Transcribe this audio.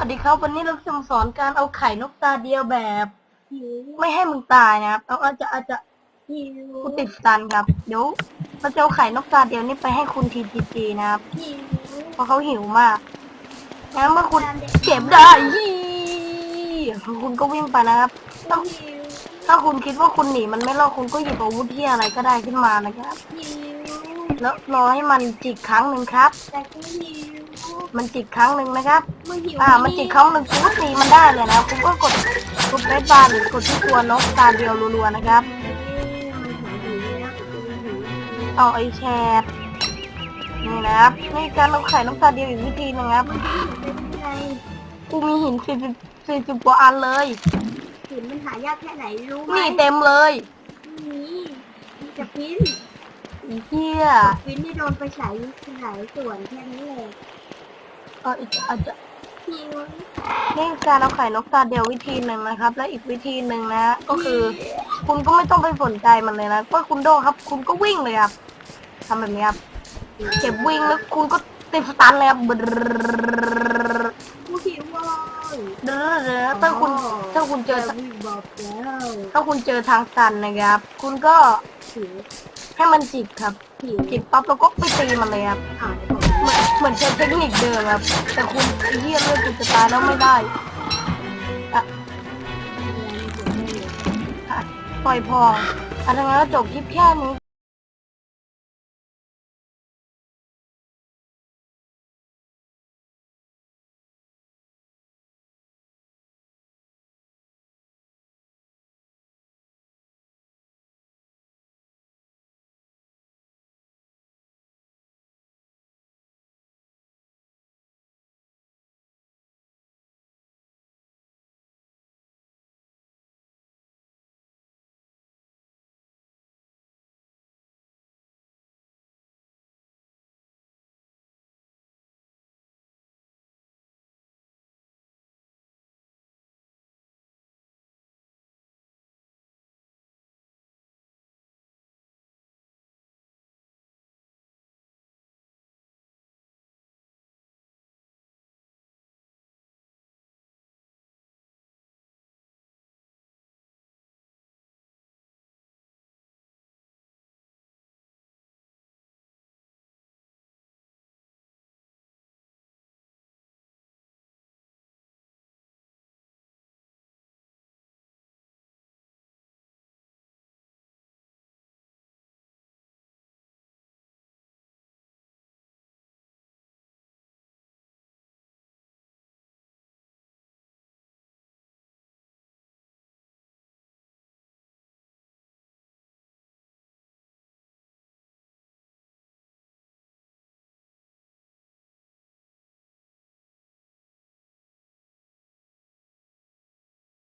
วัสดีครับวันนี้เราจะมาสอนการเอาไข่นกตาเดียวแบบ ไม่ให้มึงตายนะครับเอาอาจจะอาจจะกูติดตันครับเดี๋ยวเราจะเอาไข่นกตาเดียวนี่ไปให้คุณทีจีจีนะครับเพราะเขาหิวมากงั้นเมื่อคุณเก็บได้ยี่คุณก็วิ่งไปนะครับถ้าถ้าคุณคิดว่าคุณหนีมันไม่รอดคุณก็หยิบอาวุธที่อะไรก็ได้ขึ้นมานะครับ แล้วรอให้มันจิกครั้งหนึ่งครับ มันจิกครั้งหนึ่งนะครับมึงหิวอ่า มันจิกครั้งหนึ่งคุณก็ตีมันได้เลยนะคุณก็กดกดเบสบาร์หรือกดที่ตัวนกตาเดียวรัวๆนะครับมันหิวแล้วกูหิวเอาไอแชร์นี่นะครับนี่การเอาไข่นกตาเดียวอีกวิธีหนึงครับมันหิวเป็นยังไงกูมีหินสี่สิบสี่สิบกว่าอันเลย หินมันหายากแค่ไหนรู้ไหมนี่เต็มเลยนี่มีจะพินอีเหี้ยพินที่โดนไปฉายหลายส่วนแค่นี้แหละเอ ออีกอาจจะนี่การเอาไข่นกตาเดียววิธีหนึ่งนะครับ และอีกวิธีหนึ่งนะก็คือ คุณก็ไม่ต้องไปสนใจมันเลยนะก็คุณโดครับ คุณก็วิ่งเลยครับทำแบบนี้ครับเก็บวิ่งแล้วคุณก็เติดสตันเลยครับผู้หิวเด้อถ้าคุณถ้าคุณเจอถ้าคุณเจอทางตันนะครับ คุณก็ให้มันจิกครับจิกปั๊บแล้วก็ไปตีมันเลยครับ เหมือนใช้เทคนิคเดิมครับ แต่คุณไอ้เหี้ยเลือดคุณจตายแล้วไม่ได้ปล่อยพออันนั้นก็จบคลิปแค่นี้